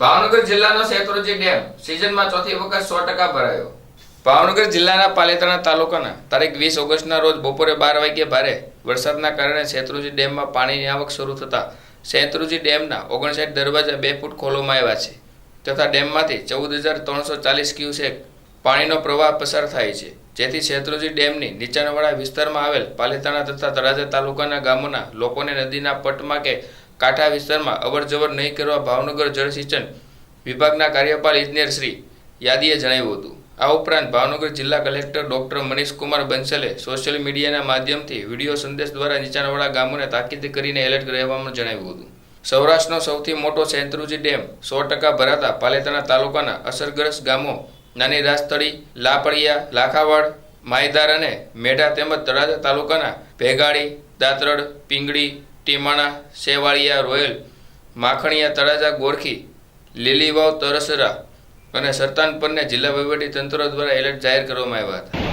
ભાવનગર જિલ્લાનો શેત્રુંજી ડેમ સિઝનમાં ચોથી વખત સો ટકા ભરાયો. ભાવનગર જિલ્લાના પાલેતાણા તાલુકાના તારીખ વીસ ઓગસ્ટના રોજ બપોરે બાર વાગ્યે ભારે વરસાદના કારણે શેત્રુંજી ડેમમાં પાણીની આવક શરૂ થતાં શેત્રુંજી ડેમના ઓગણસાઠ દરવાજા બે ફૂટ ખોલવામાં આવ્યા છે તથા ડેમમાંથી ચૌદ હજાર ત્રણસો ચાલીસ ક્યુસેક પાણીનો પ્રવાહ પસાર થાય છે. જેથી શેત્રુંજી ડેમની નીચાણવાળા વિસ્તારમાં આવેલ પાલેતાણા તથા તળાજા તાલુકાના ગામોના લોકોને નદીના પટમાં કે કાંઠા વિસ્તારમાં અવરજવર નહીં કરવા ભાવનગર જળસિંચન વિભાગના કાર્યપાલ ઇજનેર શ્રી યાદીએ જણાવ્યું હતું. આ ઉપરાંત ભાવનગર જિલ્લા કલેક્ટર ડોક્ટર મનીષકુમાર બંસલે સોશિયલ મીડિયાના માધ્યમથી વીડિયો સંદેશ દ્વારા નીચાણવાળા ગામોને તાકીદ કરીને એલર્ટ રહેવાનું જણાવ્યું હતું. સૌરાષ્ટ્રનો સૌથી મોટો સેન્ત્રુજી ડેમ સો ટકા ભરાતા પાલેતાણા તાલુકાના અસરગ્રસ્ત ગામો નાની રાસ્તળી લાપડિયા લાખાવાડ માયદાર અને મેઢા તેમજ તળાજા તાલુકાના ભેગાડી દાતરડ, પિંગળી ટીમાણા, સેવાળિયા, રોયલ, માખણીયા, તળાજા, ગોરખી, લીલીવાવ, તરસરા અને સરતાનપરને જિલ્લા તંત્ર દ્વારા એલર્ટ જાહેર કરવામાં આવ્યા હતા.